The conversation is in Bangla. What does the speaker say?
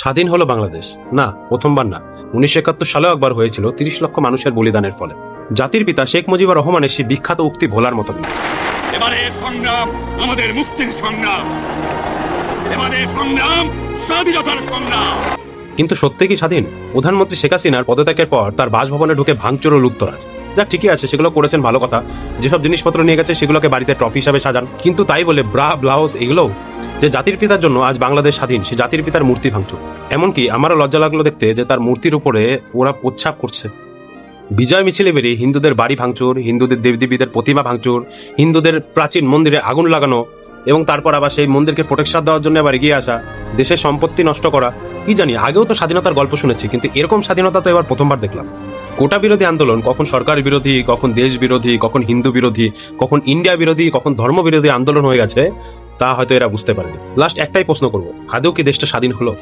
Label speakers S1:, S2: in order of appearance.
S1: স্বাধীন হলো বাংলাদেশ। না প্রথমবার না। উনিশশো একাত্তর সালেও একবার হয়েছিল তিরিশ লক্ষ মানুষের বলিদানের ফলে। জাতির পিতা শেখ মুজিবুর রহমানের সেই বিখ্যাত উক্তি ভোলার মতন না।
S2: এবারে সংগ্রাম আমাদের মুক্তির সংগ্রাম। এবারে সংগ্রাম স্বাধীনতার সংগ্রাম।
S1: কিন্তু সত্যি কি স্বাধীন? প্রধানমন্ত্রী শেখ হাসিনার পদত্যাগের পর তার বাসভবনে ঢুকে ভাঙচুর ও লুপ্তরাজ যাক ঠিকই আছে সেগুলো করেছেন ভালো কথা। যেসব জিনিসপত্র নিয়ে গেছে সেগুলোকে বাড়িতে ট্রফি হিসাবে সাজান। কিন্তু তাই বলে ব্রা ব্লাউজ এগুলো যে জাতির পিতার জন্য আজ বাংলাদেশ স্বাধীন, সে জাতির পিতার মূর্তি ভাঙচুর। এমনকি আমারও লজ্জা লাগল দেখতে যে তার মূর্তির উপরে ওরা প্রচ্ছাপ করছে। বিজয় মিছিলে বেরিয়ে হিন্দুদের বাড়ি ভাঙচুর, হিন্দুদের দেবদেবীদের প্রতিমা ভাঙচুর, হিন্দুদের প্রাচীন মন্দিরে আগুন লাগানো এবং তারপর আবার সেই মন্দিরকে প্রোটেকশন দেওয়ার জন্য আবার এগিয়ে আসা, দেশের সম্পত্তি নষ্ট করা, কি জানি, আগেও তো স্বাধীনতার গল্প শুনেছি, কিন্তু এরকম স্বাধীনতা তো এবার প্রথমবার দেখলাম। কোটা বিরোধী আন্দোলন, কখন সরকার বিরোধী, কখন দেশ বিরোধী, কখন হিন্দু বিরোধী, কখন ইন্ডিয়া বিরোধী, কখন ধর্ম বিরোধী আন্দোলন হয়ে গেছে তা হয়তো এরা বুঝতে পারেনি। লাস্ট একটাই প্রশ্ন করব আদৌ কি দেশটা স্বাধীন হলো?